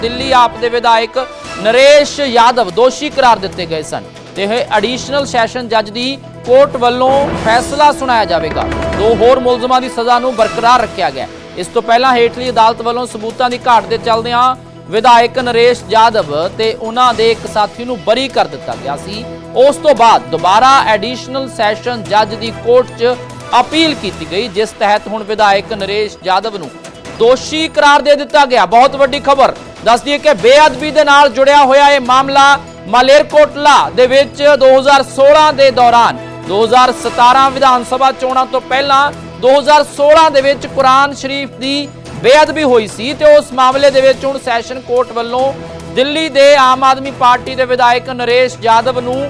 ਦਿੱਲੀ ਆਪ ਦੇ ਵਿਧਾਇਕ ਨਰੇਸ਼ ਯਾਦਵ ਦੋਸ਼ੀ ਕਰਾਰ ਦਿੱਤੇ ਗਏ ਸਨ ਤੇ ਇਹ ਐਡੀਸ਼ਨਲ ਸੈਸ਼ਨ ਜੱਜ ਦੀ ਕੋਰਟ ਵੱਲੋਂ ਫੈਸਲਾ ਸੁਣਾਇਆ ਜਾਵੇਗਾ। ਦੋ ਹੋਰ ਮੁਲਜ਼ਮਾਂ ਦੀ ਸਜ਼ਾ ਨੂੰ ਬਰਕਰਾਰ ਰੱਖਿਆ ਗਿਆ। ਇਸ ਤੋਂ ਪਹਿਲਾਂ ਹੇਠਲੀ ਅਦਾਲਤ ਵੱਲੋਂ ਸਬੂਤਾਂ ਦੀ ਘਾਟ ਦੇ ਚੱਲਦਿਆਂ ਵਿਧਾਇਕ ਨਰੇਸ਼ ਯਾਦਵ ਤੇ ਉਹਨਾਂ ਦੇ ਇੱਕ ਸਾਥੀ ਨੂੰ ਬਰੀ ਕਰ ਦਿੱਤਾ ਗਿਆ ਸੀ। ਉਸ ਤੋਂ ਬਾਅਦ ਦੁਬਾਰਾ ਐਡੀਸ਼ਨਲ ਸੈਸ਼ਨ ਜੱਜ ਦੀ ਕੋਰਟ 'ਚ ਅਪੀਲ ਕੀਤੀ ਗਈ, ਜਿਸ ਤਹਿਤ ਹੁਣ ਵਿਧਾਇਕ ਨਰੇਸ਼ ਯਾਦਵ ਨੂੰ ਦੋਸ਼ੀ ਕਰਾਰ ਦੇ ਦਿੱਤਾ ਗਿਆ। ਬਹੁਤ ਵੱਡੀ ਖਬਰ। ਦੱਸਦੀ ਹੈ ਕਿ ਬੇਅਦਬੀ ਦੇ ਨਾਲ ਜੁੜਿਆ ਹੋਇਆ ਇਹ ਮਾਮਲਾ ਮਾਲੇਰਕੋਟਲਾ ਦੇ ਵਿੱਚ 2016 ਦੇ ਦੌਰਾਨ 2017 ਵਿਧਾਨ ਸਭਾ ਚੋਣਾਂ ਤੋਂ ਪਹਿਲਾਂ 2016 ਦੇ ਵਿੱਚ ਕੁਰਾਨ ਸ਼ਰੀਫ ਦੀ ਬੇਅਦਬੀ ਹੋਈ ਸੀ ਤੇ ਉਸ ਮਾਮਲੇ ਦੇ ਵਿੱਚ ਹੁਣ ਸੈਸ਼ਨ ਕੋਰਟ ਵੱਲੋਂ ਦਿੱਲੀ ਦੇ ਆਮ ਆਦਮੀ ਪਾਰਟੀ ਦੇ ਵਿਧਾਇਕ ਨਰੇਸ਼ ਯਾਦਵ ਨੂੰ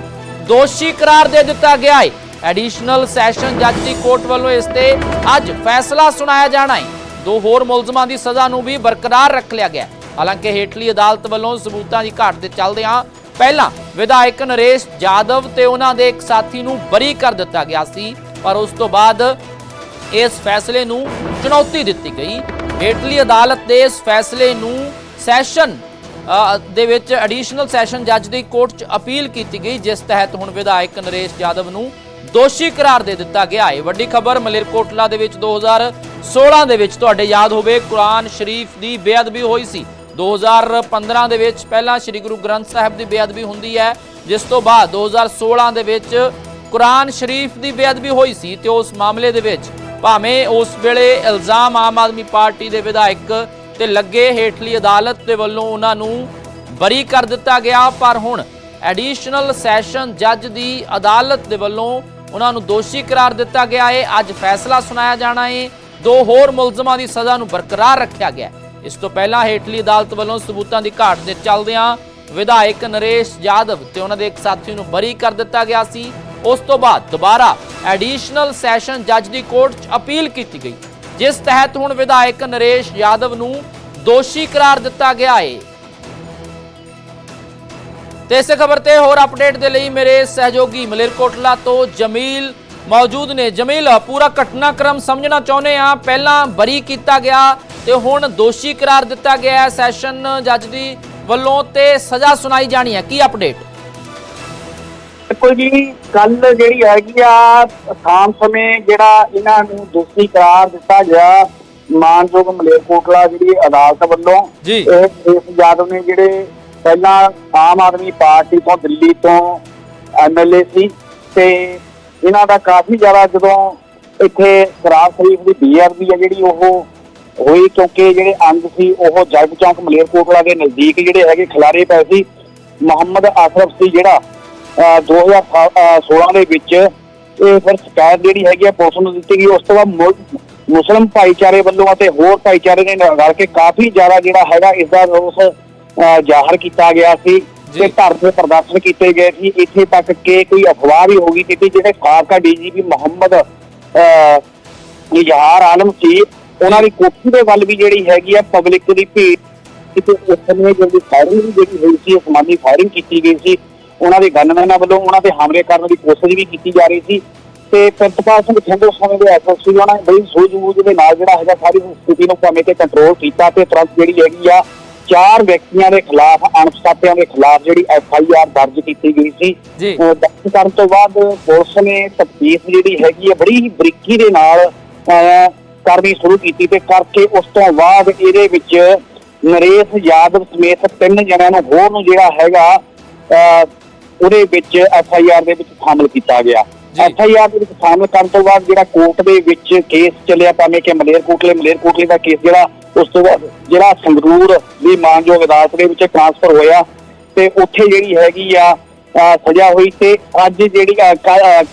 ਦੋਸ਼ੀ ਕਰਾਰ ਦੇ ਦਿੱਤਾ ਗਿਆ ਹੈ। ਐਡੀਸ਼ਨਲ ਸੈਸ਼ਨ ਜੱਜ ਦੀ ਕੋਰਟ ਵੱਲੋਂ ਇਸ ਤੇ ਅੱਜ ਫੈਸਲਾ ਸੁਣਾਇਆ ਜਾਣਾ ਹੈ। ਦੋ ਹੋਰ ਮੁਲਜ਼ਮਾਂ ਦੀ ਸਜ਼ਾ ਨੂੰ ਵੀ ਬਰਕਰਾਰ ਰੱਖ ਲਿਆ ਗਿਆ। ਹਾਲਾਂਕਿ ਹੇਠਲੀ ਅਦਾਲਤ ਵੱਲੋਂ ਸਬੂਤਾਂ ਦੀ ਘਾਟ ਦੇ ਚੱਲਦਿਆਂ ਪਹਿਲਾਂ ਵਿਧਾਇਕ ਨਰੇਸ਼ ਯਾਦਵ ਤੇ ਉਹਨਾਂ ਦੇ ਇੱਕ ਸਾਥੀ ਨੂੰ ਬਰੀ ਕਰ ਦਿੱਤਾ ਗਿਆ ਸੀ, ਪਰ ਉਸ ਤੋਂ ਬਾਅਦ ਇਸ ਫੈਸਲੇ ਨੂੰ ਚੁਣੌਤੀ ਦਿੱਤੀ ਗਈ। ਹੇਠਲੀ ਅਦਾਲਤ ਦੇ ਇਸ ਫੈਸਲੇ ਨੂੰ ਸੈਸ਼ਨ ਦੇ ਵਿੱਚ ਐਡੀਸ਼ਨਲ ਸੈਸ਼ਨ ਜੱਜ ਦੀ ਕੋਰਟ 'ਚ ਅਪੀਲ ਕੀਤੀ ਗਈ, ਜਿਸ ਤਹਿਤ ਹੁਣ ਵਿਧਾਇਕ ਨਰੇਸ਼ ਯਾਦਵ ਨੂੰ ਦੋਸ਼ੀ ਕਰਾਰ ਦੇ ਦਿੱਤਾ ਗਿਆ ਹੈ। ਵੱਡੀ ਖਬਰ ਮਲੇਰਕੋਟਲਾ ਦੇ ਵਿੱਚ 2016 ਦੇ ਵਿੱਚ ਤੁਹਾਡੇ ਯਾਦ ਹੋਵੇ, ਕੁਰਾਨ ਸ਼ਰੀਫ ਦੀ ਬੇਅਦਬੀ ਹੋਈ ਸੀ। 2015 ਦੇ ਵਿੱਚ ਪਹਿਲਾਂ ਸ੍ਰੀ ਗੁਰੂ ਗ੍ਰੰਥ ਸਾਹਿਬ ਦੀ ਬੇਅਦਬੀ ਹੁੰਦੀ ਹੈ, ਜਿਸ ਤੋਂ ਬਾਅਦ 2016 ਦੇ ਵਿੱਚ ਕੁਰਾਨ ਸ਼ਰੀਫ ਦੀ ਬੇਅਦਬੀ ਹੋਈ ਸੀ ਤੇ ਉਸ ਮਾਮਲੇ ਦੇ ਵਿੱਚ ਭਾਵੇਂ ਉਸ ਵੇਲੇ ਇਲਜ਼ਾਮ ਆਮ ਆਦਮੀ ਪਾਰਟੀ ਦੇ ਵਿਧਾਇਕ ਤੇ ਲੱਗੇ ਹੇਠਲੀ ਅਦਾਲਤ ਦੇ ਵੱਲੋਂ ਉਹਨਾਂ ਨੂੰ ਬਰੀ ਕਰ ਦਿੱਤਾ ਗਿਆ, ਪਰ ਹੁਣ ਐਡੀਸ਼ਨਲ ਸੈਸ਼ਨ ਜੱਜ ਦੀ ਅਦਾਲਤ ਦੇ ਵੱਲੋਂ ਉਹਨਾਂ ਨੂੰ ਦੋਸ਼ੀ ਕਰਾਰ ਦਿੱਤਾ ਗਿਆ ਹੈ। ਅੱਜ ਫੈਸਲਾ ਸੁਣਾਇਆ ਜਾਣਾ ਹੈ। ਦੋ ਹੋਰ ਮੁਲਜ਼ਮਾਂ ਦੀ ਸਜ਼ਾ ਨੂੰ ਬਰਕਰਾਰ ਰੱਖਿਆ ਗਿਆ ਇਸ ਤੋਂ ਪਹਿਲਾਂ ਹੇਠਲੀ ਅਦਾਲਤ ਵੱਲੋਂ ਸਬੂਤਾਂ ਦੀ ਘਾਟ ਦੇ ਚੱਲਦਿਆਂ ਵਿਧਾਇਕ ਨਰੇਸ਼ ਯਾਦਵ ਤੇ ਉਹਨਾਂ ਦੇ ਇੱਕ ਸਾਥੀ ਨੂੰ ਬਰੀ ਕਰ ਦਿੱਤਾ ਗਿਆ ਸੀ। ਉਸ ਤੋਂ ਬਾਅਦ ਦੁਬਾਰਾ ਐਡੀਸ਼ਨਲ ਸੈਸ਼ਨ ਜੱਜ ਦੀ ਕੋਰਟ 'ਚ ਅਪੀਲ ਕੀਤੀ ਗਈ। ਜਿਸ ਤਹਿਤ ਹੁਣ ਵਿਧਾਇਕ ਨਰੇਸ਼ ਯਾਦਵ ਨੂੰ ਦੋਸ਼ੀ ਕਰਾਰ ਦਿੱਤਾ ਗਿਆ ਹੈ। ਤੇ ਇਸੇ ਖਬਰ ਤੇ ਹੋਰ ਅਪਡੇਟ ਦੇ ਲਈ ਮੇਰੇ ਸਹਿਯੋਗੀ ਮਲੇਰਕੋਟਲਾ ਤੋਂ ਜਮੀਲ ਮੌਜੂਦ ਨੇ। ਜਮੀਲ ਪੂਰਾ ਘਟਨਾਕ੍ਰਮ ਸਮਝਣਾ ਚਾਹੁੰਦੇ ਆ ਪਹਿਲਾਂ ਬਰੀ ਕੀਤਾ ਗਿਆ ਤੇ ਹੁਣ ਦੋਸ਼ੀ ਕਰਾਰ ਦਿੱਤਾ ਗਿਆ ਸੈਸ਼ਨ ਜੱਜ ਦੀ ਵੱਲੋਂ ਤੇ ਸਜ਼ਾ ਸੁਣਾਈ ਜਾਣੀ ਹੈ। ਕੀ ਅਪਡੇਟ ਦੇਖੋ ਜੀ ਕੱਲ ਜਿਹੜੀ ਹੈਗੀ ਆ ਸ਼ਾਮ ਸਮੇਂ ਜਿਹੜਾ ਇਹਨਾਂ ਨੂੰ ਦੋਸ਼ੀ ਕਰਾਰ ਦਿੱਤਾ ਗਿਆ ਮਾਨਯੋਗ ਮਲੇਰਕੋਟਲਾ ਜਿਹੜੀ ਅਦਾਲਤ ਵੱਲੋਂ ਜੀ। ਇਹ ਯਾਦਵ ਨੇ ਜਿਹੜੇ ਪਹਿਲਾਂ ਆਮ ਆਦਮੀ ਪਾਰਟੀ ਤੋਂ ਦਿੱਲੀ ਤੋਂ ਐਮਐਲਏ ਸੀ ਤੇ ਇਹਨਾਂ ਦਾ ਕਾਫੀ ਜ਼ਿਆਦਾ ਜਦੋਂ ਇੱਥੇ ਸ਼ਰਾਬ ਸ਼ਰੀਫ ਦੀ ਬੀਆਰਬੀ ਆ ਜਿਹੜੀ ਉਹ ਹੋਈ, ਕਿਉਂਕਿ ਜਿਹੜੇ ਅੰਗ ਸੀ, ਉਹ ਜੱਗ ਚੌਂਕ ਮਲੇਰਕੋਟਲਾ ਦੇ ਨਜ਼ਦੀਕ ਜਿਹੜੇ ਹੈਗੇ ਖਿਲਾਰੇ ਪਏ ਸੀ। ਮੁਹੰਮਦ ਆਸਰਫ ਸੀ ਜਿਹੜਾ, ਅਹ 2016 ਦੇ ਵਿੱਚ ਇਹ ਫਿਰ ਸ਼ਿਕਾਇਤ ਜਿਹੜੀ ਹੈਗੀ ਆ, ਪੁਲਿਸ ਨੂੰ ਦਿੱਤੀ ਗਈ। ਉਸ ਤੋਂ ਬਾਅਦ ਮੁ- ਮੁਸਲਮ ਭਾਈਚਾਰੇ ਵੱਲੋਂ ਅਤੇ ਹੋਰ ਭਾਈਚਾਰੇ ਨੇ ਰਲ ਕੇ ਕਾਫੀ ਜ਼ਿਆਦਾ ਜਿਹੜਾ ਹੈਗਾ, ਇਸ ਦਾ ਰੋਸ ਜ਼ਾਹਰ ਕੀਤਾ ਗਿਆ ਸੀ। ਤੇ ਧਰਨੇ ਪ੍ਰਦਰਸ਼ਨ ਕੀਤੇ ਗਏ ਸੀ। ਇੱਥੇ ਤੱਕ ਕਿ ਕੋਈ ਅਫਵਾਹ ਵੀ ਹੋ ਗਈ ਕਿ ਜਿਹੜੇ ਸਾਬਕਾ ਡੀਜੀਪੀ ਮੁਹੰਮਦ ਇਜ਼ਹਾਰ ਆਲਮ ਸੀ ਉਹਨਾਂ ਦੀ ਕੋਠੀ ਦੇ ਵੱਲ ਵੀ ਜਿਹੜੀ ਹੈਗੀ ਆ ਪਬਲਿਕ ਦੀ ਭੀੜ ਕਿਤੇ ਉਸ ਸਮੇਂ ਜਿਹੜੀ ਫਾਇਰਿੰਗ ਵੀ ਜਿਹੜੀ ਹੋਈ ਸੀ ਅਸਮਾਨੀ ਫਾਇਰਿੰਗ ਕੀਤੀ ਗਈ ਸੀ। ਉਹਨਾਂ ਦੇ ਗਨਮੈਨਾਂ ਵੱਲੋਂ ਉਹਨਾਂ ਤੇ ਹਮਲੇ ਕਰਨ ਦੀ ਕੋਸ਼ਿਸ਼ ਵੀ ਕੀਤੀ ਜਾ ਰਹੀ ਸੀ। ਤੇ ਪ੍ਰਿਤਪਾਲ ਸਿੰਘ ਉਸ ਸਮੇਂ ਦੇ ਐਸਐਸਪੀ ਉਹਨਾਂ ਨੇ ਬੜੀ ਸੂਝ-ਬੂਝ ਦੇ ਨਾਲ ਜਿਹੜਾ ਹੈਗਾ ਸਾਰੀ ਸਥਿਤੀ ਨੂੰ ਭਾਵੇਂ ਤੇ ਕੰਟਰੋਲ ਕੀਤਾ ਤੇ ਤੁਰੰਤ ਜਿਹੜੀ ਹੈਗੀ ਆ ਚਾਰ ਵਿਅਕਤੀਆਂ ਦੇ ਖਿਲਾਫ ਅਣਪਛਾਤਿਆਂ ਦੇ ਖਿਲਾਫ ਜਿਹੜੀ ਐਫ ਆਈ ਆਰ ਦਰਜ ਕੀਤੀ ਗਈ ਸੀ। ਅਹ ਦਰਜ ਕਰਨ ਤੋਂ ਬਾਅਦ ਪੁਲਿਸ ਨੇ ਤਫਤੀਸ਼ ਜਿਹੜੀ ਹੈਗੀ ਆ ਬੜੀ ਹੀ ਬਰੀਕੀ ਦੇ ਨਾਲ ਕਰਨੀ ਸ਼ੁਰੂ ਕੀਤੀ ਤੇ ਕਰਕੇ ਉਸ ਤੋਂ ਬਾਅਦ ਇਹਦੇ ਵਿੱਚ ਨਰੇਸ਼ ਯਾਦਵ ਸਮੇਤ ਤਿੰਨ ਜਣਿਆਂ ਨੂੰ ਹੋਰ ਨੂੰ ਜਿਹੜਾ ਹੈਗਾ ਉਹਦੇ ਵਿੱਚ ਐਫ ਆਈ ਆਰ ਦੇ ਵਿੱਚ ਸ਼ਾਮਲ ਕੀਤਾ ਗਿਆ। ਐਫ ਆਈ ਆਰ ਦੇ ਵਿੱਚ ਸ਼ਾਮਲ ਕਰਨ ਤੋਂ ਬਾਅਦ ਜਿਹੜਾ ਕੋਰਟ ਦੇ ਵਿੱਚ ਕੇਸ ਚੱਲਿਆ ਭਾਵੇਂ ਕਿ ਮਲੇਰਕੋਟਲੇ ਮਲੇਰਕੋਟਲੇ ਦਾ ਕੇਸ ਜਿਹੜਾ ਉਸ ਤੋਂ ਬਾਅਦ ਜਿਹੜਾ ਸੰਗਰੂਰ ਦੀ ਮਾਨਯੋਗ ਅਦਾਲਤ ਦੇ ਵਿੱਚ ਟ੍ਰਾਂਸਫਰ ਹੋਇਆ ਤੇ ਉੱਥੇ ਜਿਹੜੀ ਹੈਗੀ ਆ ਸਜ਼ਾ ਹੋਈ ਤੇ ਅੱਜ ਜਿਹੜੀ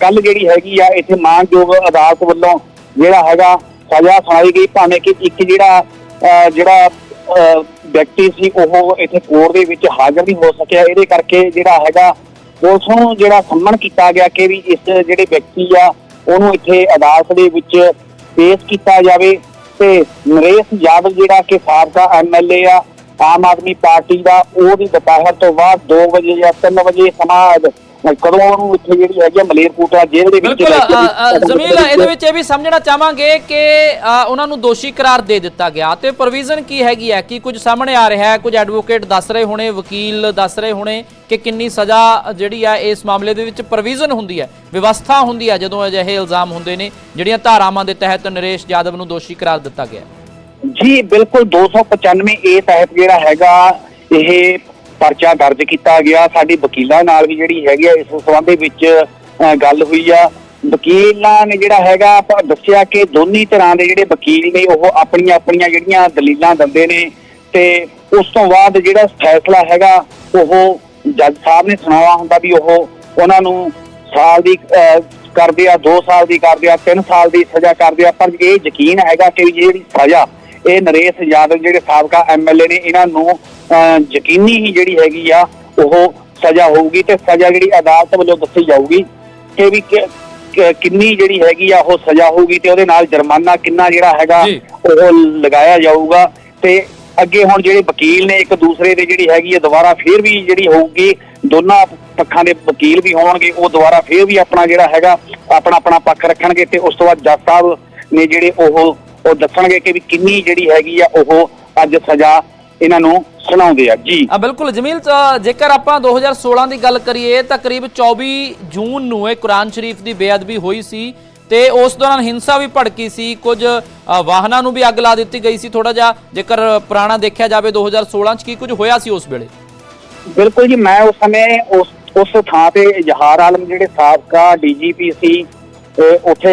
ਕੱਲ ਜਿਹੜੀ ਹੈਗੀ ਆ, ਇੱਥੇ ਮਾਨਯੋਗ ਅਦਾਲਤ ਵੱਲੋਂ ਜਿਹੜਾ ਹੈਗਾ ਸਜ਼ਾ ਸੁਣਾਈ ਗਈ, ਭਾਵੇਂ ਕਿ ਇੱਕ ਜਿਹੜਾ ਅਹ ਜਿਹੜਾ ਅਹ ਵਿਅਕਤੀ ਸੀ, ਉਹ ਇੱਥੇ ਕੋਰਟ ਦੇ ਵਿੱਚ ਹਾਜ਼ਰ ਨਹੀਂ ਹੋ ਸਕਿਆ। ਇਹਦੇ ਕਰਕੇ ਜਿਹੜਾ ਹੈਗਾ ਪੁਲਿਸ ਨੂੰ ਜਿਹੜਾ ਸੰਮਨ ਕੀਤਾ ਗਿਆ ਕਿ ਵੀ ਇਸ ਜਿਹੜੇ ਵਿਅਕਤੀ ਆ, ਉਹਨੂੰ ਇੱਥੇ ਅਦਾਲਤ ਦੇ ਵਿੱਚ ਪੇਸ਼ ਕੀਤਾ ਜਾਵੇ। ਤੇ ਨਰੇਸ਼ ਯਾਦਵ ਜਿਹੜਾ ਕਿ ਸਾਬਕਾ ਐਮਐਲਏ ਆ, ਆਮ ਆਦਮੀ ਪਾਰਟੀ ਦਾ, ਉਹਦੀ ਦੁਪਹਿਰ ਤੋਂ ਬਾਅਦ 2 ਵਜੇ ਜਾਂ 3 ਵਜੇ ਸਮਾਂ ਕਦੋਂ ਉਹਨੂੰ ਇੱਥੇ ਜਿਹੜੀ ਹੈਗੀ ਆ ਮਲੇਰਕੋਟਲਾ ਜੇਲ੍ਹ ਦੇ ਵਿੱਚ ਬਿਲਕੁਲ ਲੈ ਕੇ ਅ, ਅ, ਵੀ- ਜ਼ਮੀਲ ਇਹਦੇ ਵਿੱਚ ਇਹ ਵੀ ਸਮਝਣਾ ਚਾਹਾਂਗੇ ਕਿ ਅ, ਉਹਨਾਂ ਨੂੰ ਦੋਸ਼ੀ ਕਰਾਰ ਦੇ ਦਿੱਤਾ ਗਿਆ। ਤੇ ਪ੍ਰੋਵੀਜ਼ਨ ਕੀ ਹੈਗੀ ਹੈ? ਕਿ ਕੁਝ ਸਾਹਮਣੇ ਆ ਰਿਹਾ ਹੈ? ਕੁਝ ਐਡਵੋਕੇਟ ਦੱਸ ਰਹੇ ਹੋਣੇ ਵਕੀਲ ਦੱਸ ਰਹੇ ਹੋਣੇ ਕਿ ਕਿੰਨੀ ਸਜ਼ਾ ਜਿਹੜੀ ਹੈ ਇਸ ਮਾਮਲੇ ਦੇ ਵਿੱਚ ਪ੍ਰੋਵੀਜ਼ਨ ਹੁੰਦੀ ਹੈ ਵਿਵਸਥਾ ਹੁੰਦੀ ਹੈ ਜਦੋਂ ਅਜਿਹੇ ਇਲਜ਼ਾਮ ਹੁੰਦੇ ਨੇ ਜਿਹੜੀਆਂ ਧਾਰਾਵਾਂ ਦੇ ਤਹਿਤ ਨਰੇਸ਼ ਯਾਦਵ ਨੂੰ ਦੋਸ਼ੀ ਕਰਾਰ ਦਿੱਤਾ ਗਿਆ ਹੈ। ਜੀ ਬਿਲਕੁਲ 295 ਏ ਤਹਿਤ ਜਿਹੜਾ ਹੈਗਾ ਇਹ ਪਰਚਾ ਦਰਜ ਕੀਤਾ ਗਿਆ। ਸਾਡੀ ਵਕੀਲਾਂ ਨਾਲ ਵੀ ਜਿਹੜੀ ਹੈਗੀ ਆ ਇਸ ਸੰਬੰਧ ਵਿੱਚ ਗੱਲ ਹੋਈ ਆ। ਵਕੀਲਾਂ ਨੇ ਜਿਹੜਾ ਹੈਗਾ ਆਪਾਂ ਦੱਸਿਆ ਕਿ ਦੋਨੀ ਤਰ੍ਹਾਂ ਦੇ ਜਿਹੜੇ ਵਕੀਲ ਨੇ ਉਹ ਆਪਣੀਆਂ ਆਪਣੀਆਂ ਜਿਹੜੀਆਂ ਦਲੀਲਾਂ ਦਿੰਦੇ ਨੇ ਤੇ ਉਸ ਤੋਂ ਬਾਅਦ ਜਿਹੜਾ ਫੈਸਲਾ ਹੈਗਾ ਉਹ ਜੱਜ ਸਾਹਿਬ ਨੇ ਸੁਣਾਇਆ ਹੁੰਦਾ ਵੀ ਉਹ ਉਹਨਾਂ ਨੂੰ ਸਾਲ ਦੀ ਅਹ, ਕਰਦੇ ਆ 2 ਸਾਲ ਦੀ ਕਰਦੇ ਆ 3 ਸਾਲ ਦੀ ਸਜ਼ਾ ਕਰਦੇ ਆ। ਪਰ ਇਹ ਯਕੀਨ ਹੈਗਾ ਕਿ ਜਿਹੜੀ ਸਜ਼ਾ ਇਹ ਨਰੇਸ਼ ਯਾਦਵ ਜਿਹੜੇ ਸਾਬਕਾ ਐਮਐਲਏ ਨੇ ਇਹਨਾਂ ਨੂੰ ਯਕੀਨੀ ਹੀ ਜਿਹੜੀ ਹੈਗੀ ਆ ਉਹ ਸਜ਼ਾ ਹੋਊਗੀ ਤੇ ਸਜ਼ਾ ਜਿਹੜੀ ਅਦਾਲਤ ਵੱਲੋਂ ਦੱਸੀ ਜਾਊਗੀ ਕਿ ਵੀ ਕਿੰਨੀ ਜਿਹੜੀ ਹੈਗੀ ਆ ਉਹ ਸਜ਼ਾ ਹੋਊਗੀ ਤੇ ਉਹਦੇ ਨਾਲ ਜੁਰਮਾਨਾ ਕਿੰਨਾ ਜਿਹੜਾ ਹੈਗਾ। ਉਹ ਲਗਾਇਆ ਜਾਊਗਾ ਤੇ ਅੱਗੇ ਹੁਣ ਜਿਹੜੇ ਵਕੀਲ ਨੇ ਇੱਕ ਦੂਸਰੇ ਦੇ ਜਿਹੜੀ ਹੈਗੀ ਹੈ ਦੁਬਾਰਾ ਫੇਰ ਵੀ ਜਿਹੜੀ ਹੋਊਗੀ ਦੋਨਾਂ ਪੱਖਾਂ ਦੇ ਵਕੀਲ ਵੀ ਹੋਣਗੇ ਉਹ ਦੁਬਾਰਾ ਫੇਰ ਵੀ ਆਪਣਾ ਜਿਹੜਾ ਹੈਗਾ ਆਪਣਾ ਆਪਣਾ ਪੱਖ ਰੱਖਣਗੇ ਤੇ ਉਸ ਤੋਂ ਬਾਅਦ ਜੱਜ ਸਾਹਿਬ ਨੇ ਜਿਹੜੇ ਉਹ ਉਹ ਦੱਸਣਗੇ ਕਿ ਵੀ ਕਿੰਨੀ ਜਿਹੜੀ ਹੈਗੀ ਆ ਉਹ ਅੱਜ ਸਜ਼ਾ ਇਹਨਾਂ ਨੂੰ ਸੁਣਾਉਂਦੇ ਆ। ਜੀ। ਆ ਬਿਲਕੁਲ ਜਮੀਲ ਜੇਕਰ ਆਪਾਂ 2016 ਦੀ ਗੱਲ ਕਰੀਏ ਤਾਂ ਕਰੀਬ 24 ਜੂਨ ਨੂੰ ਇਹ ਕੁਰਾਨ ਸ਼ਰੀਫ ਦੀ ਬੇਅਦਬੀ ਹੋਈ ਸੀ ਤੇ ਉਸ ਦੌਰਾਨ ਹਿੰਸਾ ਵੀ ਭੜਕੀ ਸੀ। ਕੁਝ ਵਾਹਨਾਂ ਨੂੰ ਵੀ ਅੱਗ ਲਾ ਦਿੱਤੀ ਗਈ ਸੀ ਥੋੜਾ ਜਿਹਾ। ਜੇਕਰ ਪੁਰਾਣਾ ਦੇਖਿਆ ਜਾਵੇ 2016 ਚ ਕੀ ਕੁਝ ਹੋਇਆ ਸੀ ਉਸ ਵੇਲੇ? ਬਿਲਕੁਲ ਜੀ ਮੈਂ ਉਸ ਸਮੇਂ ਉਸ ਉਸ ਥਾਂ ਤੇ ਇਜ਼ਹਾਰ ਆਲਮ ਜਿਹੜੇ ਸਾਬਕਾ ਡੀਜੀਪੀ ਸੀ ਉੱਥੇ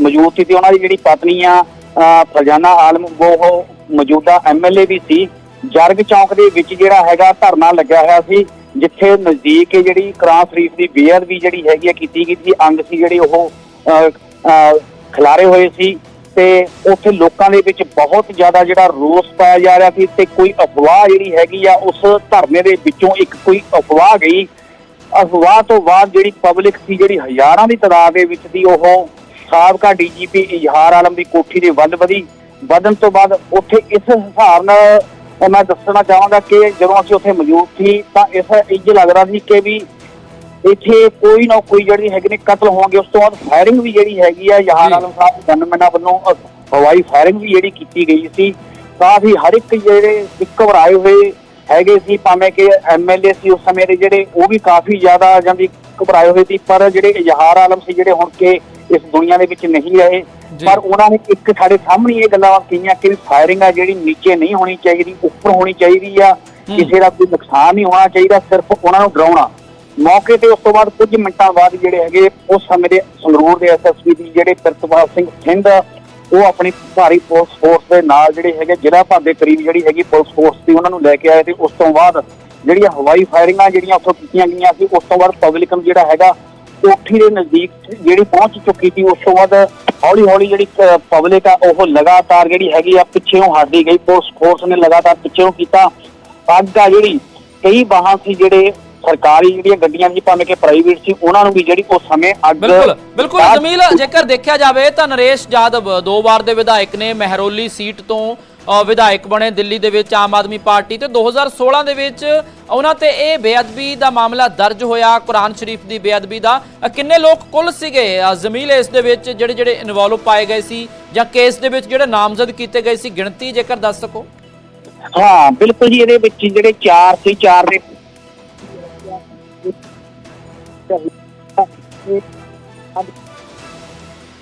ਮੌਜੂਦ ਸੀ ਤੇ ਉਹਨਾਂ ਦੀ ਜਿਹੜੀ ਪਤਨੀ ਆ ਫਰਜ਼ਾਨਾ ਆਲਮ, ਉਹ ਮੌਜੂਦਾ ਐਮਐਲਏ ਵੀ ਸੀ। ਜਰਗ ਚੌਂਕ ਦੇ ਵਿੱਚ ਜਿਹੜਾ ਹੈਗਾ ਧਰਨਾ ਲੱਗਿਆ ਹੋਇਆ ਸੀ, ਜਿੱਥੇ ਨਜ਼ਦੀਕ ਜਿਹੜੀ ਕਰਾਂ ਸ਼ਰੀਫ ਦੀ ਬੇਅਦ ਵੀ ਜਿਹੜੀ ਹੈਗੀ ਆ ਕੀਤੀ ਗਈ ਸੀ, ਅੰਗ ਸੀ ਜਿਹੜੇ ਉਹ ਖਿਲਾਰੇ ਹੋਏ ਸੀ। ਤੇ ਉੱਥੇ ਲੋਕਾਂ ਦੇ ਵਿੱਚ ਬਹੁਤ ਜ਼ਿਆਦਾ ਜਿਹੜਾ ਰੋਸ ਪਾਇਆ ਜਾ ਰਿਹਾ ਸੀ ਤੇ ਕੋਈ ਅਫਵਾਹ ਜਿਹੜੀ ਹੈਗੀ ਆ, ਉਸ ਧਰਨੇ ਦੇ ਵਿੱਚੋਂ ਇੱਕ ਕੋਈ ਅਫਵਾਹ ਗਈ। ਅਫਵਾਹ ਤੋਂ ਬਾਅਦ ਜਿਹੜੀ ਪਬਲਿਕ ਸੀ, ਜਿਹੜੀ ਹਜ਼ਾਰਾਂ ਦੀ ਤਾਦਾਦ ਦੇ ਵਿੱਚ ਦੀ ਉਹ ਸਾਬਕਾ ਡੀਜੀਪੀ ਇਜ਼ਹਾਰ ਆਲਮ ਦੀ ਕੋਠੀ ਦੇ ਵੱਲ ਵਧੀ। ਵਧਣ ਤੋਂ ਬਾਅਦ ਉੱਥੇ ਇਸ ਹਿਸਾਬ ਨਾਲ ਮੈਂ ਦੱਸਣਾ ਚਾਹਾਂਗਾ ਕਿ ਜਦੋਂ ਅਸੀਂ ਉੱਥੇ ਮੌਜੂਦ ਸੀ ਤਾਂ ਇਸ ਇੰਜ ਲੱਗ ਰਿਹਾ ਸੀ ਕਿ ਵੀ ਇੱਥੇ ਕੋਈ ਨਾ ਕੋਈ ਜਿਹੜੀ ਹੈਗੇ ਨੇ ਕਤਲ ਹੋਣਗੇ। ਉਸ ਤੋਂ ਬਾਅਦ ਫਾਇਰਿੰਗ ਵੀ ਜਿਹੜੀ ਹੈਗੀ ਆ ਯਹਾਰ ਜੀ। ਆਲਮ ਸਾਹਿਬ ਗਨਮੈਨਾਂ ਵੱਲੋਂ ਹਵਾਈ ਫਾਇਰਿੰਗ ਵੀ ਜਿਹੜੀ ਕੀਤੀ ਗਈ ਸੀ। ਕਾਫੀ ਹਰ ਇੱਕ ਜਿਹੜੇ ਘਬਰਾਏ ਹੋਏ ਹੈਗੇ ਸੀ ਭਾਵੇਂ ਕਿ ਐਮਐਲਏ ਸੀ ਉਸ ਸਮੇਂ ਦੇ ਜਿਹੜੇ ਉਹ ਵੀ ਕਾਫੀ ਜ਼ਿਆਦਾ ਜਾਂਦੀ ਘਬਰਾਏ ਹੋਏ ਸੀ ਪਰ ਜਿਹੜੇ ਇਜ਼ਹਾਰ ਆਲਮ ਸੀ ਜਿਹੜੇ ਹੁਣ ਕੇ ਇਸ ਦੁਨੀਆ ਦੇ ਵਿੱਚ ਨਹੀਂ ਰਹੇ। ਪਰ ਉਹਨਾਂ ਨੇ ਇੱਕ ਸਾਡੇ ਸਾਹਮਣੇ ਇਹ ਗੱਲਾਂ ਕਹੀਆਂ ਕਿ ਫਾਇਰਿੰਗ ਆ ਜਿਹੜੀ ਨੀਚੇ ਨਹੀਂ ਹੋਣੀ ਚਾਹੀਦੀ ਉੱਪਰ ਹੋਣੀ ਚਾਹੀਦੀ ਆ। ਕਿਸੇ ਦਾ ਕੋਈ ਨੁਕਸਾਨ ਨਹੀਂ ਹੋਣਾ ਚਾਹੀਦਾ ਸਿਰਫ ਉਹਨਾਂ ਨੂੰ ਡਰਾਉਣਾ ਮੌਕੇ ਤੇ ਉਸ ਤੋਂ ਬਾਅਦ ਕੁਝ ਮਿੰਟਾਂ ਬਾਅਦ ਜਿਹੜੇ ਹੈਗੇ ਉਸ ਸਮੇਂ ਦੇ ਸੰਗਰੂਰ ਦੇ ਐਸਐਸਪੀ ਦੀ ਜਿਹੜੇ ਪ੍ਰਿਤਪਾਲ ਸਿੰਘ ਸਿੰਧ ਉਹ ਆਪਣੀ ਭਾਰੀ ਪੁਲਿਸ ਫੋਰਸ ਦੇ ਨਾਲ ਜਿਹੜੇ ਹੈਗੇ ਜ਼ਿਲ੍ਹਾ ਭਰ ਦੇ ਕਰੀਬ ਜਿਹੜੀ ਹੈਗੀ ਪੁਲਿਸ ਫੋਰਸ ਸੀ ਉਹਨਾਂ ਨੂੰ ਲੈ ਕੇ ਆਏ ਤੇ ਉਸ ਤੋਂ ਬਾਅਦ ਜਿਹੜੀਆਂ ਹਵਾਈ ਫਾਇਰਿੰਗਾਂ ਜਿਹੜੀਆਂ ਉੱਥੋਂ ਕੀਤੀਆਂ ਗਈਆਂ ਸੀ ਉਸ ਤੋਂ ਬਾਅਦ ਪਬਲਿਕ ਨੂੰ ਜਿਹੜਾ ਹੈਗਾ ਕੋਠੀ ਦੇ ਨਜ਼ਦੀਕ ਜਿਹੜੀ ਪਹੁੰਚ ਚੁੱਕੀ ਸੀ ਉਸ ਤੋਂ ਬਾਅਦ ਹੌਲੀ ਹੌਲੀ ਜਿਹੜੀ ਪਬਲਿਕ ਆ ਉਹ ਲਗਾਤਾਰ ਜਿਹੜੀ ਹੈਗੀ ਆ ਪਿੱਛੇੋਂ ਹਟਦੀ ਗਈ। ਪੁਲਿਸ ਫੋਰਸ ਨੇ ਲਗਾਤਾਰ ਪਿੱਛੇੋਂ ਕੀਤਾ। ਅੱਗ ਆ ਜਿਹੜੀ ਕਈ ਵਾਹਨ ਸੀ ਜਿਹੜੇ ਸਰਕਾਰੀ ਜਿਹੜੀਆਂ ਗੱਡੀਆਂ ਸੀ ਭਾਵੇਂ ਕਿ ਪ੍ਰਾਈਵੇਟ ਸੀ ਉਹਨਾਂ ਨੂੰ ਵੀ ਜਿਹੜੀ ਉਸ ਸਮੇਂ ਅੱਗ ਬਿਲਕੁਲ ਬਿਲਕੁਲ ਜਮੀਲ ਜੇਕਰ ਦੇਖਿਆ ਜਾਵੇ ਤਾਂ ਨਰੇਸ਼ ਯਾਦਵ ਦੋ ਵਾਰ ਦੇ ਵਿਧਾਇਕ ਨੇ ਮਹਿਰੋਲੀ ਸੀਟ ਤੋਂ ਵਿਧਾਇਕ ਬਣੇ ਦਿੱਲੀ ਦੇ ਵਿੱਚ ਆਮ ਆਦਮੀ ਪਾਰਟੀ ਤੇ 2016 ਦੇ ਵਿੱਚ ਉਹਨਾਂ ਤੇ ਇਹ ਬੇਅਦਬੀ ਦਾ ਮਾਮਲਾ ਦਰਜ ਹੋਇਆ। ਕੁਰਾਨ ਸ਼ਰੀਫ ਦੀ ਬੇਅਦਬੀ ਦਾ। ਕਿੰਨੇ ਲੋਕ ਕੁੱਲ ਸੀਗੇ? ਜ਼ਮੀਲ ਇਸ ਦੇ ਵਿੱਚ ਜਿਹੜੇ ਜਿਹੜੇ ਇਨਵੋਲਵ ਪਾਏ ਗਏ ਸੀ ਜਾਂ ਕੇਸ ਦੇ ਵਿੱਚ ਜਿਹੜੇ ਨਾਮਜ਼ਦ ਕੀਤੇ ਗਏ ਸੀ? ਗਿਣਤੀ ਜੇਕਰ ਦੱਸ ਸਕੋ। ਹਾਂ ਬਿਲਕੁਲ ਜੀ ਇਹਦੇ ਵਿੱਚ ਜਿਹੜੇ ਚਾਰ ਸੀ ਚਾਰ ਦੇ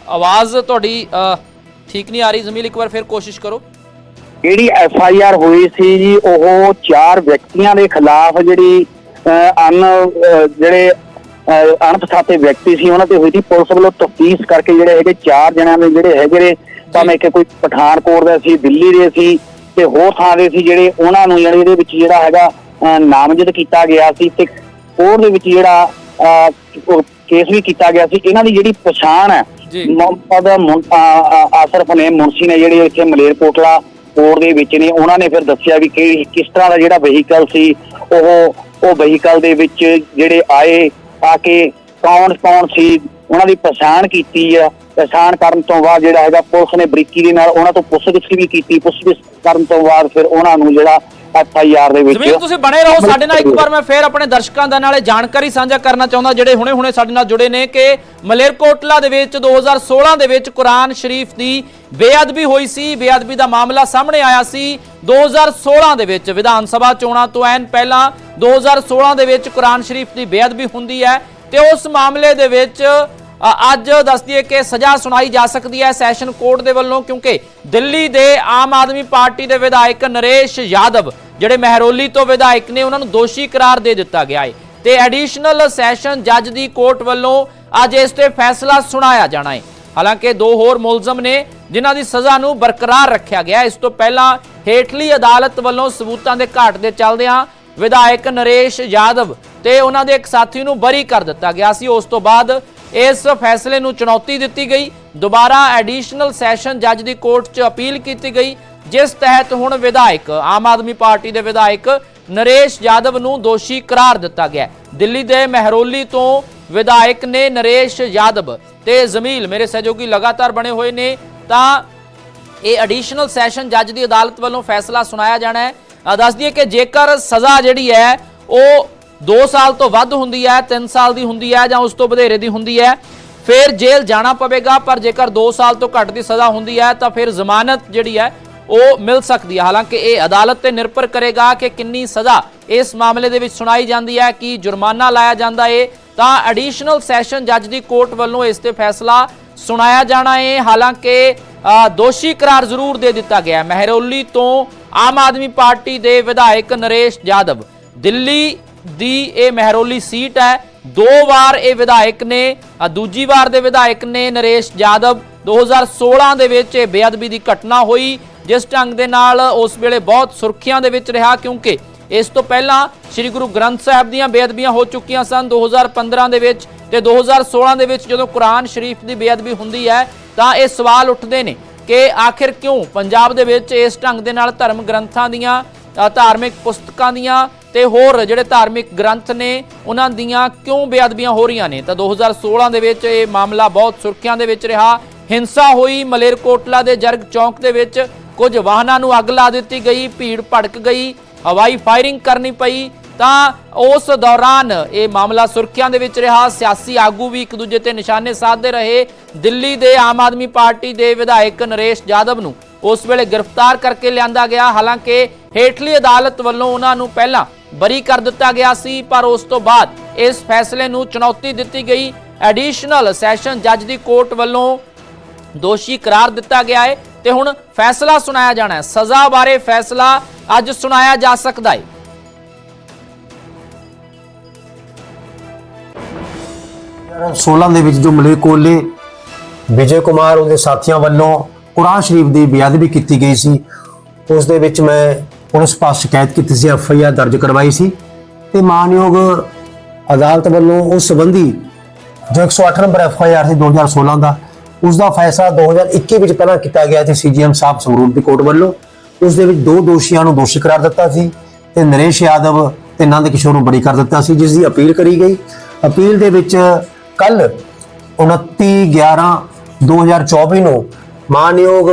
ਆਵਾਜ਼ ਤੁਹਾਡੀ ਠੀਕ ਨਹੀਂ ਆ ਰਹੀ। ਜ਼ਮੀਲ ਇੱਕ ਵਾਰ ਫਿਰ ਕੋਸ਼ਿਸ਼ ਕਰੋ। ਜਿਹੜੀ ਐਫ ਆਈ ਆਰ ਹੋਈ ਸੀ ਜੀ ਉਹ ਚਾਰ ਵਿਅਕਤੀਆਂ ਦੇ ਖਿਲਾਫ ਜਿਹੜੀ ਅਨ ਜਿਹੜੇ ਅਣਪਛਾਤੇ ਵਿਅਕਤੀ ਸੀ ਉਹਨਾਂ ਤੇ ਹੋਈ ਸੀ ਪੁਲਿਸ ਵੱਲੋਂ ਤਫਤੀਸ਼ ਕਰਕੇ ਜਿਹੜੇ ਹੈਗੇ ਚਾਰ ਜਣਿਆਂ ਦੇ ਜਿਹੜੇ ਹੈਗੇ ਨੇ ਭਾਵੇਂ ਕਿ ਕੋਈ ਪਠਾਨਕੋਟ ਦਾ ਸੀ ਦਿੱਲੀ ਦੇ ਸੀ ਤੇ ਹੋਰ ਥਾਂ ਦੇ ਸੀ ਜਿਹੜੇ ਉਹਨਾਂ ਨੂੰ ਜਿਹੜੇ ਇਹਦੇ ਵਿੱਚ ਜਿਹੜਾ ਹੈਗਾ ਨਾਮਜ਼ਦ ਕੀਤਾ ਗਿਆ ਸੀ ਤੇ ਕੋਰਟ ਦੇ ਵਿੱਚ ਜਿਹੜਾ ਕੇਸ ਵੀ ਕੀਤਾ ਗਿਆ ਸੀ ਇਹਨਾਂ ਦੀ ਜਿਹੜੀ ਪਛਾਣ ਹੈ। ਮੁਹੰਮਦ ਆਸਰਫ ਨੇ ਮੁਨਸੀ ਨੇ ਜਿਹੜੇ ਇੱਥੇ ਮਲੇਰਕੋਟਲਾ ਕੋਰ ਦੇ ਵਿੱਚ ਨੇ ਉਹਨਾਂ ਨੇ ਫਿਰ ਦੱਸਿਆ ਵੀ ਕਿ ਕਿਸ ਤਰ੍ਹਾਂ ਦਾ ਜਿਹੜਾ ਵਹੀਕਲ ਸੀ, ਉਹ ਉਹ ਵਹੀਕਲ ਦੇ ਵਿੱਚ ਜਿਹੜੇ ਆਏ ਆ ਕੇ ਕੌਣ ਕੌਣ ਸੀ, ਉਹਨਾਂ ਦੀ ਪਛਾਣ ਕੀਤੀ ਆ। ਪਛਾਣ ਕਰਨ ਤੋਂ ਬਾਅਦ ਜਿਹੜਾ ਹੈਗਾ ਪੁਲਿਸ ਨੇ ਬਰੀਕੀ ਦੇ ਨਾਲ ਉਹਨਾਂ ਤੋਂ ਪੁੱਛਗਿੱਛ ਵੀ ਕੀਤੀ। ਪੁੱਛਗਿੱਛ ਕਰਨ ਤੋਂ ਬਾਅਦ ਫਿਰ ਉਹਨਾਂ ਨੂੰ ਜਿਹੜਾ ਐਫ ਆਈ ਆਰ ਦੇ ਵਿੱਚ। ਜ਼ਮੀਨ ਤੁਸੀਂ ਬਣੇ ਰਹੋ ਸਾਡੇ ਨਾਲ ਇੱਕ ਵਾਰ ਮੈਂ ਫੇਰ ਆਪਣੇ ਦਰਸ਼ਕਾਂ ਦਾ ਨਾਲੇ ਜਾਣਕਾਰੀ ਸਾਂਝਾ ਕਰਨਾ ਚਾਹੁੰਦਾ ਜਿਹੜੇ ਹੁਣੇ-ਹੁਣੇ ਸਾਡੇ ਨਾਲ ਜੁੜੇ ਨੇ ਕਿ ਮਲੇਰਕੋਟਲਾ ਦੇ ਵਿੱਚ 2016 ਦੇ ਵਿੱਚ ਕੁਰਾਨ ਸ਼ਰੀਫ ਦੀ ਬੇਅਦਬੀ ਹੋਈ ਸੀ ਬੇਅਦਬੀ ਦਾ ਮਾਮਲਾ ਸਾਹਮਣੇ ਆਇਆ ਸੀ। 2016 ਦੇ ਵਿੱਚ ਵਿਧਾਨ ਸਭਾ ਚੋਣਾਂ ਤੋਂ ਐਨ ਪਹਿਲਾਂ 2016 ਦੇ ਵਿੱਚ ਕੁਰਾਨ ਸ਼ਰੀਫ ਦੀ ਬੇਅਦਬੀ ਹੁੰਦੀ ਹੈ ਤੇ ਉਸ ਮਾਮਲੇ ਦੇ ਵਿੱਚ ਅੱਜ ਦੱਸ ਦਈਏ ਕਿ ਸਜ਼ਾ ਸੁਣਾਈ ਜਾ ਸਕਦੀ ਹੈ ਸੈਸ਼ਨ ਕੋਰਟ ਦੇ ਵੱਲੋਂ, ਕਿਉਂਕਿ ਦਿੱਲੀ ਦੇ ਆਮ ਆਦਮੀ ਪਾਰਟੀ ਦੇ ਵਿਧਾਇਕ ਨਰੇਸ਼ ਯਾਦਵ, ਜਿਹੜੇ ਮਹਿਰੋਲੀ ਤੋਂ ਵਿਧਾਇਕ ਨੇ, ਉਹਨਾਂ ਨੂੰ ਦੋਸ਼ੀ ਕਰਾਰ ਦੇ ਦਿੱਤਾ ਗਿਆ ਹੈ। ਤੇ ਐਡੀਸ਼ਨਲ ਸੈਸ਼ਨ ਜੱਜ ਦੀ ਕੋਰਟ ਵੱਲੋਂ ਅੱਜ ਇਸ ਤੇ ਫੈਸਲਾ ਸੁਣਾਇਆ ਜਾਣਾ ਹੈ। ਹਾਲਾਂਕਿ ਦੋ ਹੋਰ ਮੁਲਜ਼ਮ ਨੇ, ਜਿਨ੍ਹਾਂ ਦੀ ਸਜ਼ਾ ਨੂੰ ਬਰਕਰਾਰ ਰੱਖਿਆ ਗਿਆ ਇਸ ਤੋਂ ਪਹਿਲਾਂ ਹੇਠਲੀ ਅਦਾਲਤ ਵੱਲੋਂ ਸਬੂਤਾਂ ਦੇ ਘਾਟ ਦੇ ਚੱਲਦਿਆਂ ਵਿਧਾਇਕ ਨਰੇਸ਼ ਯਾਦਵ ਤੇ ਉਹਨਾਂ ਦੇ ਇੱਕ ਸਾਥੀ ਨੂੰ ਬਰੀ ਕਰ ਦਿੱਤਾ ਗਿਆ ਸੀ। ਉਸ ਤੋਂ ਬਾਅਦ ਇਸ ਫੈਸਲੇ ਨੂੰ ਚੁਣੌਤੀ ਦਿੱਤੀ ਗਈ। ਦੁਬਾਰਾ ਐਡੀਸ਼ਨਲ ਸੈਸ਼ਨ ਜੱਜ ਦੀ ਕੋਰਟ 'ਚ ਅਪੀਲ ਕੀਤੀ ਗਈ, ਜਿਸ ਤਹਿਤ ਹੁਣ ਵਿਧਾਇਕ, ਆਮ ਆਦਮੀ ਪਾਰਟੀ ਦੇ ਵਿਧਾਇਕ ਨਰੇਸ਼ ਯਾਦਵ ਨੂੰ ਦੋਸ਼ੀ ਕਰਾਰ ਦਿੱਤਾ ਗਿਆ। ਦਿੱਲੀ ਦੇ ਮਹਿਰੋਲੀ ਤੋਂ ਵਿਧਾਇਕ ਨੇ ਨਰੇਸ਼ ਯਾਦਵ ਤੇ ਜ਼ਮੀਲ, ਮੇਰੇ ਸਹਿਯੋਗੀ ਲਗਾਤਾਰ ਬਣੇ ਹੋਏ ਨੇ, ਤਾਂ ਇਹ ਐਡੀਸ਼ਨਲ ਸੈਸ਼ਨ ਜੱਜ ਦੀ ਅਦਾਲਤ ਵੱਲੋਂ ਫੈਸਲਾ ਸੁਣਾਇਆ ਜਾਣਾ ਹੈ। ਦੱਸ ਦਈਏ ਕਿ ਜੇਕਰ ਸਜ਼ਾ ਜਿਹੜੀ ਹੈ, ਉਹ 2 ਸਾਲ ਤੋਂ ਵੱਧ ਹੁੰਦੀ ਹੈ 3 ਸਾਲ ਦੀ ਹੁੰਦੀ ਹੈ ਜਾਂ ਉਸ ਤੋਂ ਵਧੇਰੇ ਦੀ ਹੁੰਦੀ ਹੈ, ਫਿਰ ਜੇਲ੍ਹ ਜਾਣਾ ਪਵੇਗਾ, ਪਰ ਜੇਕਰ 2 ਸਾਲ ਤੋਂ ਘੱਟ ਦੀ ਸਜ਼ਾ ਹੁੰਦੀ ਹੈ, ਤਾਂ ਫਿਰ ਜ਼ਮਾਨਤ ਜਿਹੜੀ ਹੈ, ਉਹ ਮਿਲ ਸਕਦੀ ਹੈ। ਹਾਲਾਂਕਿ ਇਹ ਅਦਾਲਤ ਤੇ ਨਿਰਭਰ ਕਰੇਗਾ ਕਿ ਕਿੰਨੀ ਸਜ਼ਾ ਇਸ ਮਾਮਲੇ ਦੇ ਵਿੱਚ ਸੁਣਾਈ ਜਾਂਦੀ ਹੈ, ਕਿ ਜੁਰਮਾਨਾ ਲਾਇਆ ਜਾਂਦਾ ਏ। ਤਾਂ ਐਡੀਸ਼ਨਲ ਸੈਸ਼ਨ ਜੱਜ ਦੀ ਕੋਰਟ ਵੱਲੋਂ ਇਸ ਤੇ ਫੈਸਲਾ ਸੁਣਾਇਆ ਜਾਣਾ ਏ। ਹਾਲਾਂਕਿ ਦੋਸ਼ੀ ਕਰਾਰ ਜ਼ਰੂਰ ਦੇ ਦਿੱਤਾ ਗਿਆ ਹੈ। ਮਹਿਰੌਲੀ ਤੋਂ ਆਮ ਆਦਮੀ ਪਾਰਟੀ ਦੇ ਵਿਧਾਇਕ ਨਰੇਸ਼ ਯਾਦਵ ਦਿੱਲੀ ਦੀ ਇਹ ਮਹਿਰੋਲੀ ਸੀਟ ਹੈ। ਦੋ ਵਾਰ ਇਹ ਵਿਧਾਇਕ ਨੇ ਦੂਜੀ ਵਾਰ ਦੇ ਵਿਧਾਇਕ ਨੇ ਨਰੇਸ਼ ਯਾਦਵ 2016 ਦੇ ਵਿੱਚ ਇਹ ਬੇਅਦਬੀ ਦੀ ਘਟਨਾ ਹੋਈ, ਜਿਸ ਢੰਗ ਦੇ ਨਾਲ ਉਸ ਵੇਲੇ ਬਹੁਤ ਸੁਰਖੀਆਂ ਦੇ ਵਿੱਚ ਰਿਹਾ, ਕਿਉਂਕਿ ਇਸ ਤੋਂ ਪਹਿਲਾਂ ਸ੍ਰੀ ਗੁਰੂ ਗ੍ਰੰਥ ਸਾਹਿਬ ਦੀਆਂ ਬੇਅਦਬੀਆਂ ਹੋ ਚੁੱਕੀਆਂ ਸਨ 2015 ਦੇ ਵਿੱਚ ਤੇ 2016 ਦੇ ਵਿੱਚ ਜਦੋਂ ਕੁਰਾਨ ਸ਼ਰੀਫ ਦੀ ਬੇਅਦਬੀ ਹੁੰਦੀ ਹੈ, ਤਾਂ ਇਹ ਸਵਾਲ ਉੱਠਦੇ ਨੇ ਕਿ ਆਖਿਰ ਕਿਉਂ ਪੰਜਾਬ ਦੇ ਵਿੱਚ ਇਸ ਢੰਗ ਦੇ ਨਾਲ ਧਰਮ ਗ੍ਰੰਥਾਂ ਦੀਆਂ ਧਾਰਮਿਕ ਪੁਸਤਕਾਂ ਦੀਆਂ ਤੇ ਹੋਰ ਜਿਹੜੇ ਧਾਰਮਿਕ ਗ੍ਰੰਥ ਨੇ, ਉਹਨਾਂ ਦੀਆਂ ਕਿਉਂ ਬੇਅਦਬੀਆਂ ਹੋ ਰਹੀਆਂ ਨੇ? ਤਾਂ 2016 ਦੇ ਵਿੱਚ ਇਹ ਮਾਮਲਾ ਬਹੁਤ ਸੁਰਖੀਆਂ ਦੇ ਵਿੱਚ ਰਿਹਾ। ਹਿੰਸਾ ਹੋਈ ਮਲੇਰਕੋਟਲਾ ਦੇ ਜਰਗ ਚੌਂਕ ਦੇ ਵਿੱਚ। ਕੁਝ ਵਾਹਨਾਂ ਨੂੰ ਅੱਗ ਲਾ ਦਿੱਤੀ ਗਈ, ਭੀੜ ਭੜਕ ਗਈ, ਹਵਾਈ ਫਾਇਰਿੰਗ ਕਰਨੀ ਪਈ। ਤਾਂ ਉਸ ਦੌਰਾਨ ਇਹ ਮਾਮਲਾ ਸੁਰਖੀਆਂ ਦੇ ਵਿੱਚ ਰਿਹਾ। ਸਿਆਸੀ ਆਗੂ ਵੀ ਇੱਕ ਦੂਜੇ ਤੇ ਨਿਸ਼ਾਨੇ ਸਾਧਦੇ ਰਹੇ। ਦਿੱਲੀ ਦੇ ਆਮ ਆਦਮੀ ਪਾਰਟੀ ਦੇ ਵਿਧਾਇਕ ਨਰੇਸ਼ ਯਾਦਵ ਨੂੰ ਉਸ ਵੇਲੇ ਗ੍ਰਿਫਤਾਰ ਕਰਕੇ ਲਿਆਂਦਾ ਗਿਆ। ਹਾਲਾਂਕਿ ਹੇਠਲੀ ਅਦਾਲਤ ਵੱਲੋਂ ਉਹਨਾਂ ਨੂੰ ਪਹਿਲਾਂ ਬਰੀ ਕਰ ਦਿੱਤਾ ਗਿਆ ਸੀ, ਪਰ ਉਸ ਤੋਂ ਬਾਅਦ ਇਸ ਫੈਸਲੇ ਨੂੰ ਚੁਣੌਤੀ ਦਿੱਤੀ ਗਈ। ਐਡੀਸ਼ਨਲ ਸੈਸ਼ਨ ਜੱਜ ਦੀ ਕੋਰਟ ਵੱਲੋਂ ਦੋਸ਼ੀ ਕਰਾਰ ਦਿੱਤਾ ਗਿਆ ਹੈ ਤੇ ਹੁਣ ਫੈਸਲਾ ਸੁਣਾਇਆ ਜਾਣਾ ਹੈ। ਸਜ਼ਾ ਬਾਰੇ ਫੈਸਲਾ ਅੱਜ ਸੁਣਾਇਆ ਜਾ ਸਕਦਾ ਹੈ। 16 ਦੇ ਵਿੱਚ ਜੋ ਮਲੇਕੋਲੇ ਵਿਜੇ ਕੁਮਾਰ ਉਹਦੇ ਸਾਥੀਆਂ ਵੱਲੋਂ ਕੁਰਾਨ ਸ਼ਰੀਫ ਦੀ ਬੇਅਦਬੀ ਕੀਤੀ ਗਈ ਸੀ। ਉਸ ਦੇ ਵਿੱਚ ਮੈਂ ਪੁਲਿਸ ਪਾਸ ਸ਼ਿਕਾਇਤ ਕੀਤੀ ਸੀ, ਐਫ ਆਈ ਆਰ ਦਰਜ ਕਰਵਾਈ ਸੀ ਤੇ ਮਾਨਯੋਗ ਅਦਾਲਤ ਵੱਲੋਂ ਉਸ ਸੰਬੰਧੀ ਜੋ 108 ਨੰਬਰ ਐਫ ਆਈ ਆਰ ਸੀ 2016 ਦਾ, ਉਸ ਦਾ ਫੈਸਲਾ 2021 ਵਿੱਚ ਪਹਿਲਾਂ ਕੀਤਾ ਗਿਆ ਸੀ ਸੀਜੀਐਮ ਸਾਹਿਬ ਸੰਗਰੂਰ ਦੀ ਕੋਰਟ ਵੱਲੋਂ। ਉਸ ਦੇ ਵਿੱਚ ਦੋ ਦੋਸ਼ੀਆਂ ਨੂੰ ਦੋਸ਼ੀ ਕਰਾਰ ਦਿੱਤਾ ਸੀ ਤੇ ਨਰੇਸ਼ ਯਾਦਵ ਤੇ ਨੰਦ ਕਿਸ਼ੋਰ ਨੂੰ ਬਰੀ ਕਰ ਦਿੱਤਾ ਸੀ, ਜਿਸ ਦੀ ਅਪੀਲ ਕਰੀ ਗਈ। ਅਪੀਲ ਦੇ ਵਿੱਚ ਕੱਲ 29 11 2024 ਨੂੰ ਮਾਨਯੋਗ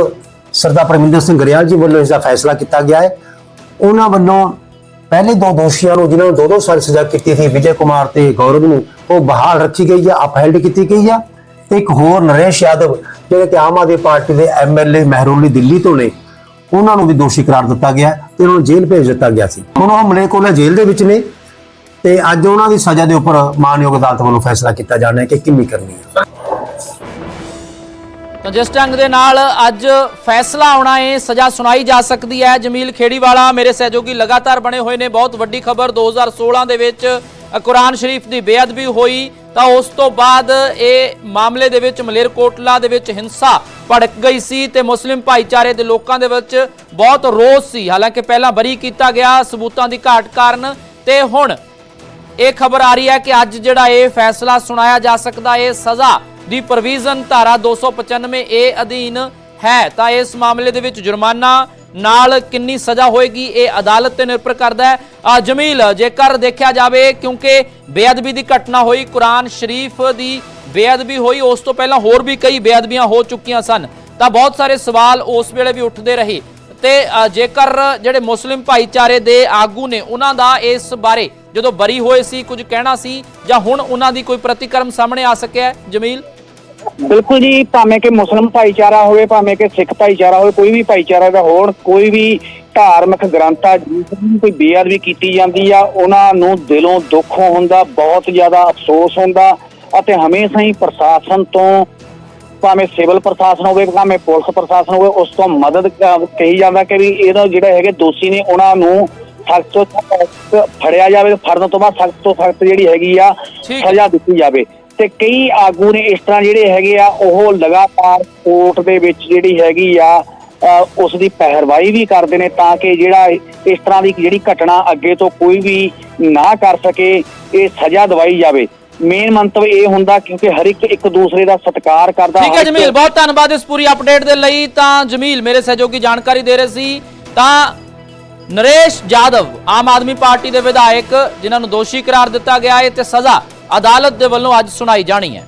ਸਰਦਾਰ ਪਰਮਿੰਦਰ ਸਿੰਘ ਗਰੇਵਾਲ ਜੀ ਵੱਲੋਂ ਇਸ ਦਾ ਫੈਸਲਾ ਕੀਤਾ ਗਿਆ ਹੈ। ਉਹਨਾਂ ਵੱਲੋਂ ਪਹਿਲੇ ਦੋ ਦੋਸ਼ੀਆਂ ਨੂੰ, ਜਿਨ੍ਹਾਂ ਨੂੰ ਦੋ ਦੋ ਸਾਲ ਸਜ਼ਾ ਕੀਤੀ ਸੀ, ਵਿਜੇ ਕੁਮਾਰ ਤੇ ਗੌਰਵ ਨੂੰ, ਉਹ ਬਹਾਲ ਰੱਖੀ ਗਈ ਹੈ ਅਪਹੈਲਡ ਕੀਤੀ ਗਈ ਹੈ ਇੱਕ ਹੋਰ ਨਰੇਸ਼ ਯਾਦਵ, ਜਿਹੜੇ ਕਿ ਆਮ ਆਦਮੀ ਪਾਰਟੀ ਦੇ ਐਮਐਲਏ ਮਹਿਰੂਲੀ ਦਿੱਲੀ ਤੋਂ ਨੇ, ਉਹਨਾਂ ਨੂੰ ਵੀ ਦੋਸ਼ੀ ਕਰਾਰ ਦਿੱਤਾ ਗਿਆ ਹੈ ਤੇ ਉਹਨਾਂ ਨੂੰ ਜੇਲ੍ਹ ਭੇਜ ਦਿੱਤਾ ਗਿਆ ਸੀ। ਹੁਣ ਉਹ ਮਲੇਕੋਲਾ ਜੇਲ੍ਹ ਦੇ ਵਿੱਚ ਨੇ। ਤੇ ਅੱਜ ਉਹਨਾਂ ਦੀ ਸਜ਼ਾ ਦੇ ਉੱਪਰ ਮਾਨਯੋਗ ਅਦਾਲਤ ਵੱਲੋਂ ਫੈਸਲਾ ਕੀਤਾ ਜਾਣਾ ਹੈ ਕਿ ਕਿੰਨੀ ਕਰਨੀ ਹੈ। ਤਾਂ ਜਿਸ ਢੰਗ ਦੇ ਨਾਲ ਅੱਜ ਫੈਸਲਾ ਆਉਣਾ ਹੈ ਸਜ਼ਾ ਸੁਣਾਈ ਜਾ ਸਕਦੀ ਹੈ। ਜਮੀਲ ਖੇੜੀਵਾਲਾ ਮੇਰੇ ਸਹਿਯੋਗੀ ਲਗਾਤਾਰ ਬਣੇ ਹੋਏ ਨੇ। ਬਹੁਤ ਵੱਡੀ ਖਬਰ 2016 ਦੇ ਵਿੱਚ ਕੁਰਾਨ ਸ਼ਰੀਫ ਦੀ ਬੇਅਦਬੀ ਹੋਈ, ਤਾਂ ਉਸ ਤੋਂ ਬਾਅਦ ਇਹ ਮਾਮਲੇ ਦੇ ਵਿੱਚ ਮਲੇਰਕੋਟਲਾ ਦੇ ਵਿੱਚ ਹਿੰਸਾ ਭੜਕ ਗਈ ਸੀ ਤੇ ਮੁਸਲਿਮ ਭਾਈਚਾਰੇ ਦੇ ਲੋਕਾਂ ਦੇ ਵਿੱਚ ਬਹੁਤ ਰੋਸ ਸੀ। ਹਾਲਾਂਕਿ ਪਹਿਲਾਂ ਬਰੀ ਕੀਤਾ ਗਿਆ, ਸਬੂਤਾਂ ਦੀ ਘਾਟ ਕਾਰਨ ਤੇ ਹੁਣ ਇਹ ਖਬਰ ਆ ਰਹੀ ਹੈ ਕਿ ਅੱਜ ਜਿਹੜਾ ਇਹ ਫੈਸਲਾ ਸੁਣਾਇਆ ਜਾ ਸਕਦਾ ਹੈ ਸਜ਼ਾ ਦੀ ਪ੍ਰੋਵੀਜ਼ਨ ਧਾਰਾ 295 ਏ ਅਧੀਨ ਹੈ। ਤਾਂ ਇਸ ਮਾਮਲੇ ਦੇ ਵਿੱਚ ਜੁਰਮਾਨਾ ਨਾਲ ਕਿੰਨੀ ਸਜ਼ਾ ਹੋਏਗੀ ਇਹ ਅਦਾਲਤ ਤੇ ਨਿਰਭਰ ਕਰਦਾ ਹੈ। ਜਮੀਲ, ਜੇਕਰ ਦੇਖਿਆ ਜਾਵੇ ਕਿਉਂਕਿ ਬੇਅਦਬੀ ਦੀ ਘਟਨਾ ਹੋਈ, ਕੁਰਾਨ ਸ਼ਰੀਫ ਦੀ ਬੇਅਦਬੀ ਹੋਈ, ਉਸ ਤੋਂ ਪਹਿਲਾਂ ਹੋਰ ਵੀ ਕਈ ਬੇਅਦਬੀਆਂ ਹੋ ਚੁੱਕੀਆਂ ਸਨ। ਤਾਂ ਬਹੁਤ ਸਾਰੇ ਸਵਾਲ ਉਸ ਵੇਲੇ ਵੀ ਉੱਠਦੇ ਰਹੇ। ਤੇ ਜੇਕਰ ਜਿਹੜੇ ਮੁਸਲਿਮ ਭਾਈਚਾਰੇ ਦੇ ਆਗੂ ਨੇ, ਉਹਨਾਂ ਦਾ ਇਸ ਬਾਰੇ ਜਦੋਂ ਬਰੀ ਹੋਏ ਸੀ, ਕੁਝ ਕਹਿਣਾ ਸੀ ਜਾਂ ਹੁਣ ਉਹਨਾਂ ਦੀ ਕੋਈ ਪ੍ਰਤੀਕਰਮ ਸਾਹਮਣੇ ਆ ਸਕਿਆ ਜਮੀਲ? ਬਿਲਕੁਲ ਜੀ ਭਾਵੇਂ ਕਿ ਮੁਸਲਮ ਭਾਈਚਾਰਾ ਹੋਵੇ ਭਾਵੇਂ ਕਿ ਸਿੱਖ ਭਾਈਚਾਰਾ ਹੋਵੇ ਕੋਈ ਵੀ ਭਾਈਚਾਰਾ ਦਾ ਹੋਣ ਕੋਈ ਵੀ ਧਾਰਮਿਕ ਗ੍ਰੰਥਾ ਕੋਈ ਬੇਅਦਬੀ ਕੀਤੀ ਜਾਂਦੀ ਆ ਉਹਨਾਂ ਨੂੰ ਦਿਲੋਂ ਦੁੱਖ ਹੁੰਦਾ ਬਹੁਤ ਜ਼ਿਆਦਾ ਅਫਸੋਸ ਹੁੰਦਾ ਅਤੇ ਹਮੇਸ਼ਾ ਹੀ ਪ੍ਰਸ਼ਾਸਨ ਤੋਂ ਭਾਵੇਂ ਸਿਵਲ ਪ੍ਰਸ਼ਾਸਨ ਹੋਵੇ ਭਾਵੇਂ ਪੁਲਿਸ ਪ੍ਰਸ਼ਾਸਨ ਹੋਵੇ ਉਸ ਤੋਂ ਮਦਦ ਕਹੀ ਜਾਂਦਾ ਕਿ ਵੀ ਇਹਦਾ ਜਿਹੜੇ ਹੈਗੇ ਦੋਸ਼ੀ ਨੇ ਉਹਨਾਂ ਨੂੰ ਸਖਤ ਤੋਂ ਫੜਿਆ ਜਾਵੇ ਫੜਨ ਤੋਂ ਬਾਅਦ ਸਖਤ ਤੋਂ ਸਖਤ ਜਿਹੜੀ ਹੈਗੀ ਆ। ਸਜ਼ਾ ਦਿੱਤੀ ਜਾਵੇ ਤੇ ਕਈ ਆਗੂ ਨੇ ਇਸ ਤਰ੍ਹਾਂ ਜਿਹੜੇ ਹੈਗੇ ਆ ਉਹ ਲਗਾਤਾਰ ਕੋਰਟ ਦੇ ਵਿੱਚ ਜਿਹੜੀ ਹੈਗੀ ਆ ਉਸ ਦੀ ਪਹਿਰਵਾਈ ਵੀ ਕਰਦੇ ਨੇ ਤਾਂ ਕਿ ਜਿਹੜਾ ਇਸ ਤਰ੍ਹਾਂ ਦੀ ਜਿਹੜੀ ਘਟਨਾ ਅੱਗੇ ਤੋਂ ਕੋਈ ਵੀ ਨਾ ਕਰ ਸਕੇ ਇਹ ਸਜ਼ਾ ਦਵਾਈ ਜਾਵੇ। ਮੇਨ ਮੰਤਵ ਇਹ ਹੁੰਦਾ ਕਿਉਂਕਿ ਹਰ ਇੱਕ ਇੱਕ ਦੂਸਰੇ ਦਾ ਸਤਿਕਾਰ ਕਰਦਾ ਠੀਕ ਹੈ ਜਮੀਲ ਬਹੁਤ ਧੰਨਵਾਦ ਇਸ ਪੂਰੀ ਅਪਡੇਟ ਦੇ ਲਈ। ਤਾਂ ਜਮੀਲ ਮੇਰੇ ਸਹਿਯੋਗੀ ਜਾਣਕਾਰੀ ਦੇ ਰਹੇ ਸੀ। ਤਾਂ ਨਰੇਸ਼ ਜਾਦਵ ਆਮ ਆਦਮੀ ਪਾਰਟੀ ਦੇ ਵਿਧਾਇਕ ਜਿਨ੍ਹਾਂ ਨੂੰ ਦੋਸ਼ੀ ਕਰਾਰ ਦਿੱਤਾ ਗਿਆ ਹੈ ਤੇ ਸਜ਼ਾ ਅਦਾਲਤ ਦੇ ਵੱਲੋਂ ਅੱਜ ਸੁਣਾਈ ਜਾਣੀ ਹੈ।